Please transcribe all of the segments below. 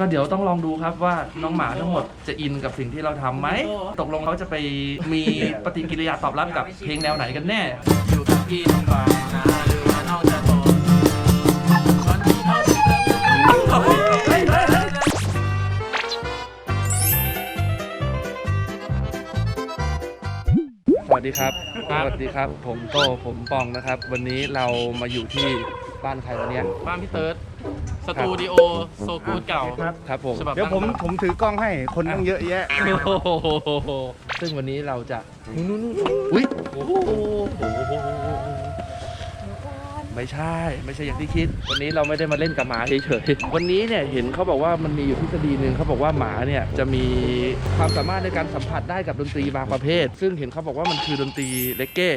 ก็เดี๋ยวต้องลองดูครับว่าน้องหมาทั้งหมดจะอินกับสิ่งที่เราทำไหม ตกลงเขาจะไปมีปฏิกิริยาตอบรับกับเพลงแนวไหนกันแน่ อยู่กับพี่ต้องฟังนะ วัสดีครับ สวัสดีครับ ผมโตผมปองนะครับ วันนี้เรามาอยู่ที่บ้านใครวันนี้บ้านพี่เติร์ดสตูดิโอโซกูดเก่าครับผมฉบับเดี๋ยวผมตั้งผมถือกล้องให้คนตั้งเยอะแยะ โอ้โหซึ่งวันนี้เราจะนู่นๆอุ้ยโอ้โห ไม่ใช่ ไม่ใช่อย่างที่คิด วันนี้เราไม่ได้มาเล่นกับหมาเฉยๆวันนี้เนี่ยเห็นเขาบอกว่ามันมีอยู่ทฤษฎีหนึ่งเขาบอกว่าหมาเนี่ยจะมีความสามารถในการสัมผัสได้กับดนตรีบางประเภท ซึ่งเห็นเขาบอกว่ามันคือดนตรีเลกเก้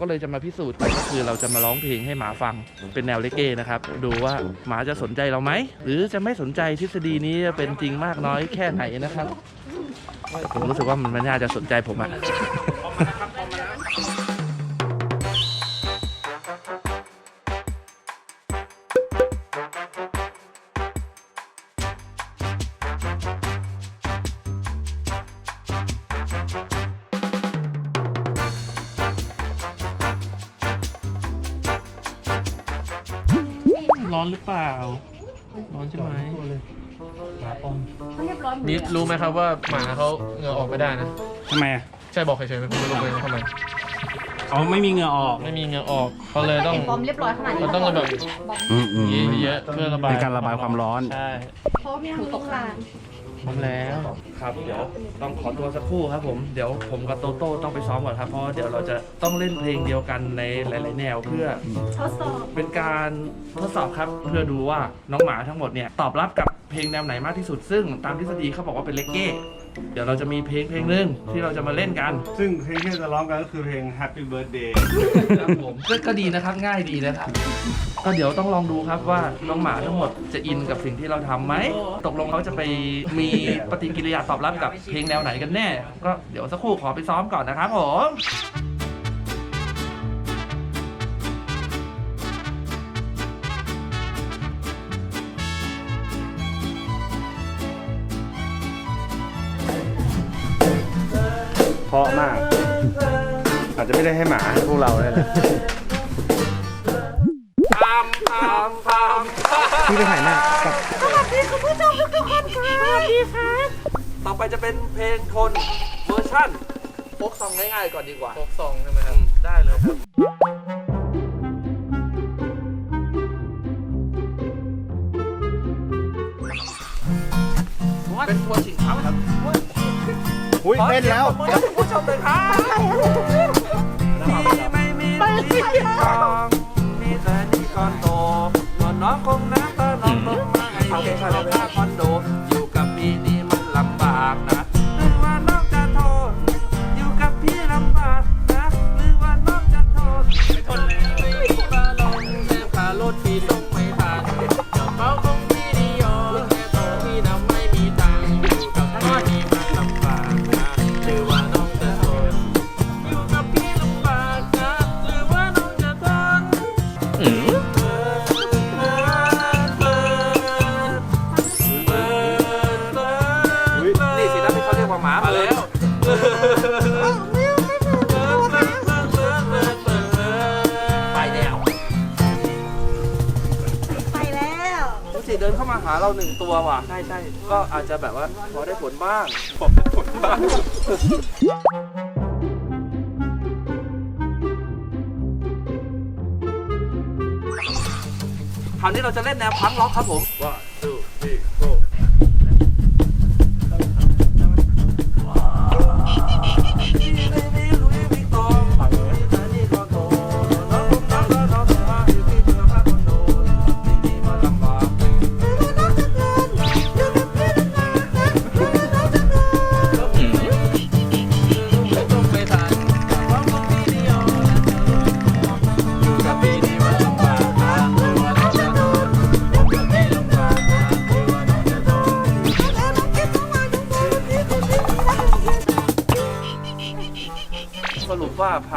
ก็เลยจะมาพิสูจน์กันก็คือเราจะมาร้องเพลงให้หมาฟังเป็นแนวเลกเก้นะครับ ดูว่าหมาจะสนใจเราไหม หรือจะไม่สนใจทฤษฎีนี้จะเป็นจริงมากน้อยแค่ไหนนะครับ ผมรู้สึกว่ามันไม่น่าจะสนใจผมอะ ร้อนหรือเปล่า ร้อนใช่ไหมนิดรู้ไหมครับว่าหมาเขาเหงื่อออกไม่ได้นะ ทำไมอะใช่บอกเฉยๆไม่ผมไม่รู้เลยทำไมอ๋อไม่มีเหงื่อออกไม่มีเหงื่อออกเขาเลยต้อง เห็นบอมเรียบร้อยขนาดนี้มันต้องแบบอืมอืมเยอะๆเพื่อระบายเป็นการระบายความร้อน ใช่เพราะพี่หูตกคาน พร้อมแล้วครับเดี๋ยวต้องขอตัวสักครู่ครับผมเดี๋ยวผมกับโตโต้ต้องไปซ้อมก่อนครับเพราะว่าเดี๋ยวเราจะต้องเล่นเพลงเดียวกันในหลาย ๆ แนวเพื่อ ทดสอบ เป็นการทดสอบครับเพื่อดูว่าน้องหมาทั้งหมดเนี่ยตอบรับกับ เพลงแนวไหนมากที่สุด ซึ่งตามทฤษฎีเขาบอกว่าเป็นเลกเก้เดี๋ยวเราจะมีเพลงเพลงหนึ่งที่เราจะมาเล่นกันซึ่งเพลงที่จะร้องกันก็คือเพลง Happy Birthday ครับผมก็ก็ดีนะครับง่ายดีนะครับ ก็เดี๋ยวต้องลองดูครับว่าน้องหมาทั้งหมดจะอินกับสิ่งที่เราทำไหม ตกลงเขาจะไปมีปฏิกิริยาตอบรับกับเพลงแนวไหนกันแน่ ก็เดี๋ยวสักครู่ขอไปซ้อมก่อนนะครับผม ราะมาก อาจจะไม่ได้ให้หมาให้พวกเราเนี่ยแหละตามตามตามพี่ไปถ่ายหน้ากับต่อไปจะเป็นเพลงทนเวอร์ชั่นโฟกซองง่ายๆก่อนดีกว่าโฟกซองใช่ไหมครับ ได้เลยครับเป็นทัวร์ชิงช้ำครับ อุ้ยเต้นแล้วขอเสียงปรบมือให้คุณผู้ชมเลยครับที่ไม่มีที่ทองมีแต่นี่ก่อนโตนอนน้องคงน้ำตาน้องลงมาให้เด็กของข้าคอนามาหาเราหนึ่งตัวว่ะ ใช่ใช่ก็อาจจะแบบว่าพอได้ผลบ้างพอได้ผลบ้าง คราวนี้เราจะเล่นแนวพังล็อกครับผม One two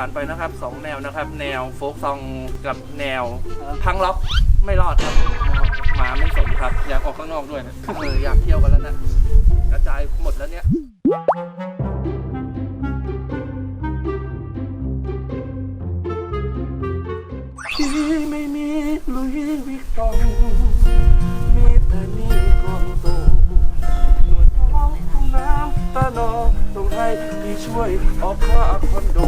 ผ่านไปนะครับสองแนวนะครับ แนวโฟกซองกับแนวพังล็อกไม่รอดครับหมาไม่สนครับ อยากออกข้างนอกด้วยนะเอออยากเที่ยวกันแล้วนะกระจายหมดแล้วเนี่ยที่ไม่มีลุยวิกตอง ตาน้องต้องให้พี่ช่วยออกค่าคอนโด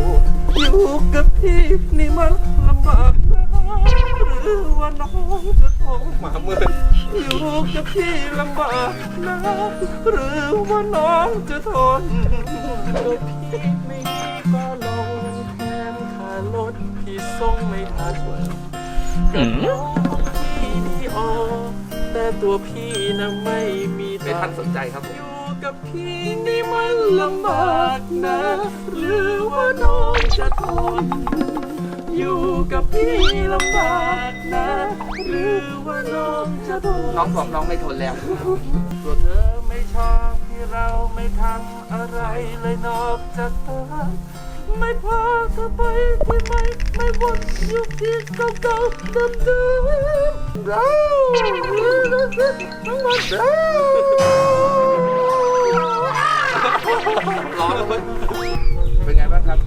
อยู่กับพี่นี่มันลำบากนะหรือว่าน้องจะทนมาเมื่ออยู่กับพี่ลำบากนะหรือว่าน้องจะทนโดยพี่ไม่ก็ลงแทนค่ารถพี่ส่งไม่ทันกับน้องพี่นี่ออแต่ตัวพี่นะไม่มีไม่ทันสนใจครับผม กับพี่นี่มันลำบากนะ หรือว่าน้องจะทน อยู่กับพี่ลำบากนะ หรือว่าน้องจะทน น้องบอกน้องไม่ทนแล้ว ตัวเธอไม่ชอบที่เราไม่ทำอะไรเลยนอกจากเธอไม่พาเธอไปที่ไม่ไม่วนอยู่ที่เก่าๆเดิมๆเราทั้งหมดเรา ร้องเลยเป็นไงบ้างครับ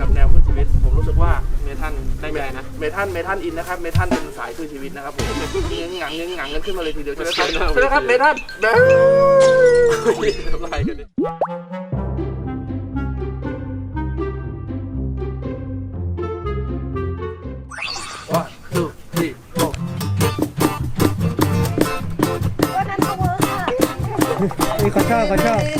กับแนวเพื่อชีวิต ผมรู้สึกว่าเมทันได้ใจนะ เมทันเมทันอินนะครับ เมทันเป็นสายเพื่อชีวิตนะครับผมเงี้ยงงังเงี้ยงงังกันขึ้นมาเลยทีเดียวใช่ไหมครับใช่ไหมครับเมทันเบ้ทำลายกันดิ One, two, three, four. วันนั้นเอาเวิร์กค่ะนี่เขาชอบเขาชอบ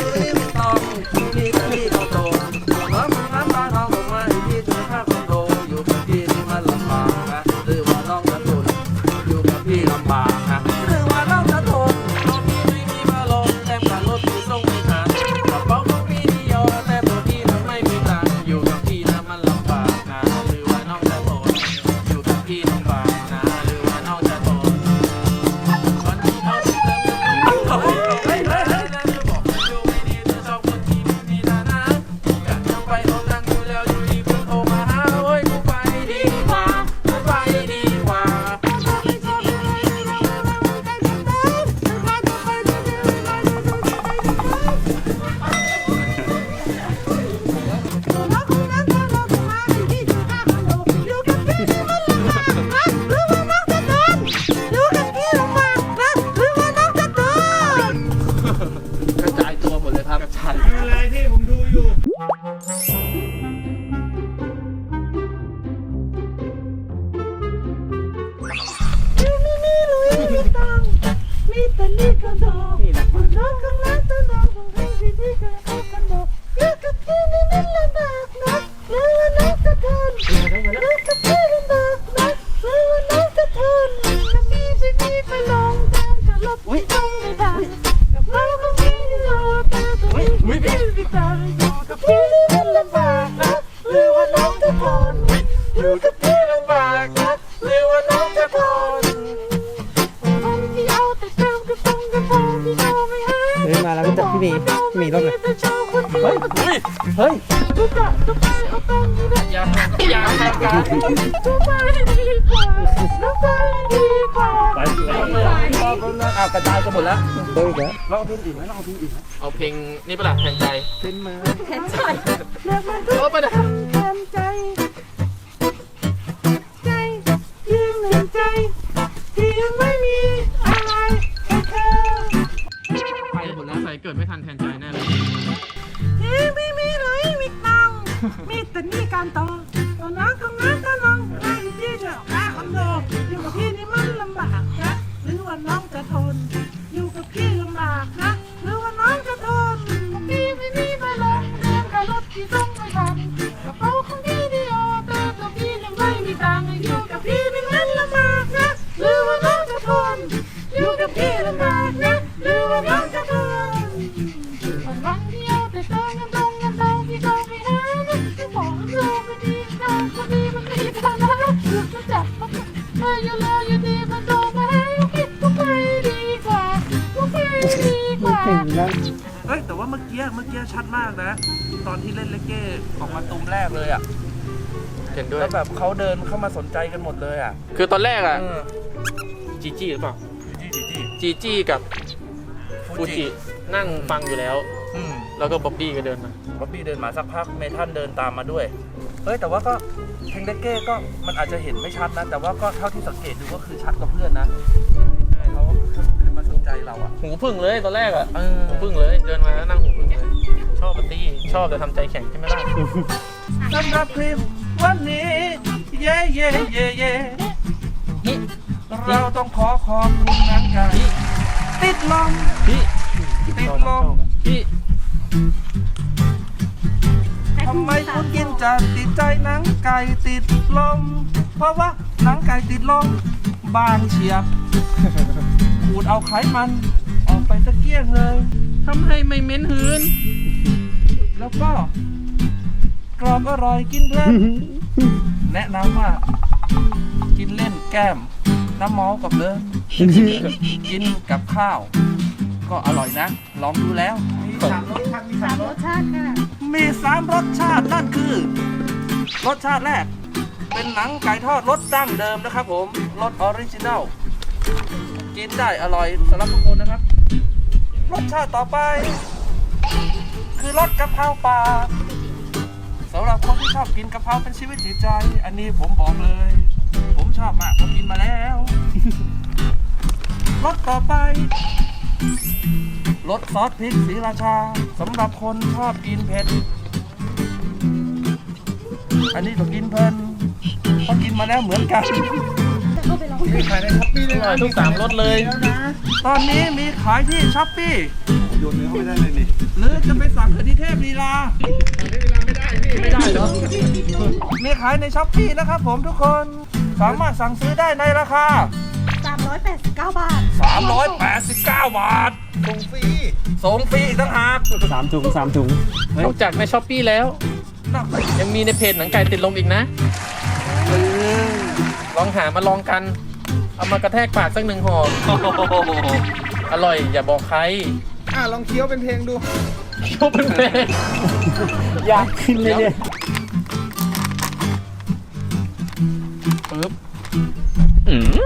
อว่าน้องจะทนอยู่กับพี่ลำบากนะหรือว่าน้องจะทนพี่เอาแต่เติมกระโปรงกระโปรงพี่เอาไม่ให้ เฮ้ยมาแล้วก็จับพี่หมีพี่ห มีรอบไหนแต่เจ้าคนเดียวเฮ้ยเฮ้ยทุกอย่างทุกไปเอาตังค์ที่ได้อย่าอย่าแข่งกันทุกไปดีกว่าทุกไปดีกว่าไปไปอ้าวกระจายกันหมดแล้วเฮ้ยแล้วเราเอาเพลงอื่นไหมเราเอาเพลงอื่นไหมเอาเพลงนี่ปะล่ะแทนใจเลือกมันเออไปะเนี่ยแทนใจใจ ต้องจะทน อยู่กับพี่ ว่าก็ไปดีกว่าเก่งนะเฮ้ยแต่ว่าเมื่อกี้เมื่อกี้ชัดมากนะ ตอนที่เล่นเลกเก้ออกมาตูมแรกเลยอะเห็นด้วย แล้วแบบเขาเดินเข้ามาสนใจกันหมดเลยอะคือตอนแรกอะเออจีจี้หรือเปล่าจีจีจีจีจี้กับฟูจินั่งฟังอยู่แล้ว อืม แล้วก็บ๊อบบี้ก็เดินมาบ๊อบบี้เดินมาสักพักเมทันเดินตามมาด้วย เฮ้ยแต่ว่าก็เพลงเลกเก้ก็มันอาจจะเห็นไม่ชัดนะ แต่ว่าก็เท่าที่สังเกตดูก็คือชัดกว่าเพื่อนนะ เราอะหูพึ่งเลยตอนแรกอะเออหูพึ่งเลยเดินมาแล้วนั่งหูพึ่งเลย ชอบปาร์ตี้ชอบแต่ทำใจแข็งใช่ไหมล่ะสำหรับคลิปวันนี้ เย่เย่เย่เย่เราต้องขอขอบคุณหนังไก่ติดลมพี่ติดลมพี่ทำไมคุณกินจะติดใจหนังไก่ติดลม เพราะว่าหนังไก่ติดลมบางเฉียบ ขูดเอาไขมัน ออกไปตะเกียงเลยทำให้ไม่เหม็นหืน แล้วก็ กรอบอร่อยกินเพลินแนะนำว่า กินเล่นแก้ม น้ำเมากับเลินกินกับข้าว ก็อร่อยนะ ลองดูแล้วสามรสชาติค่ะมีสามรสชาตินั่นคือ รสชาติแรก เป็นหนังไก่ทอดรสดั้งเดิมนะครับผมรสออริจินัล กินได้อร่อยสำหรับทุกคนนะครับ รสชาติต่อไป คือรสกะเพราปลาสำหรับคนที่ชอบกินกะเพราเป็นชีวิตจิตใจ อันนี้ผมบอกเลย ผมชอบมากผมกินมาแล้วรสต่อไปรสซอสพริกสีราชาสำหรับคนชอบกินเผ็ด อันนี้ก็กินเพลินเพราะกินมาแล้วเหมือนกัน นี่ขายในช้อปปี้อด้วยร่อยทุกสามรสเลย ตอนนี้มีขายที่ช้อปปี้โยนเนื้อเข้าไปได้เลยนี่หรือจะไปสั่งเถอะที่เทพลีลาไม่ได้เหรอมีขายในช้อปปี้นะครับผมทุกคนสามารถสั่งซื้อได้ในราคา 389 บาท 389 บาทส่งฟรีส่งฟรีอีกต่างหากสามถุงสามถุงนอกจากในช้อปปี้แล้วน่าไปยังมีในเพจหนังไก่ติดลมอีกนะเออ ลองหามาลองกัน เอามากระแทกปากสักหนึ่งห่ออร่อยอย่าบอกใคร อะลองเคี้ยวเป็นเพลงดูชุบเป็นเพลงอยากขึ้นเลยเนี่ยปึ๊บอืม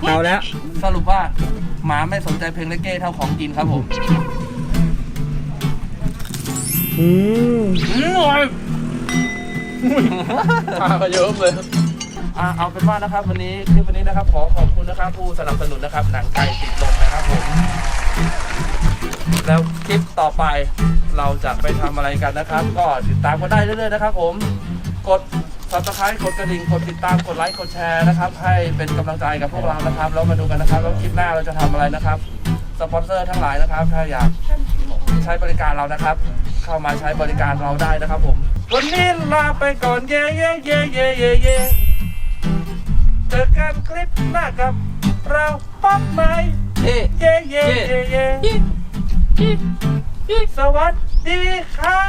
เอาแล้ว สรุปว่าหมาไม่สนใจเพลงเลกเก้เท่าของกินครับผมอืมอืมอร่อยพามาเยอะเลย อะเอาเป็นว่านะครับ วันนี้คลิปวันนี้นะครับ ขอขอบคุณนะครับ ผู้สนับสนุนนะครับ หนังไก่ติดลมนะครับผมแล้วคลิปต่อไปเราจะไปทำอะไรกันนะครับ ก็ติดตามกันได้เรื่อยๆนะครับ ผมกด subscribe กดกระดิ่งกดติดตามกดไลค์กดแชร์นะครับ ให้เป็นกำลังใจกับพวกเรานะครับแล้วมาดูกันนะครับแล้วคลิปหน้าเราจะทำอะไรนะครับสปอนเซอร์ทั้งหลายนะครับ ถ้าอยากใช้บริการเรานะครับ เข้ามาใช้บริการเราได้นะครับ ผม วันนี้ลาไปก่อนเย่เย่เย่เย่เย่เย่ เจอกันคลิปหน้ากับ เราป๊อปไหมเย่เย่เย่เย่เย่สวัสดีครั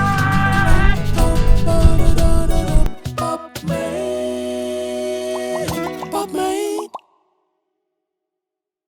บ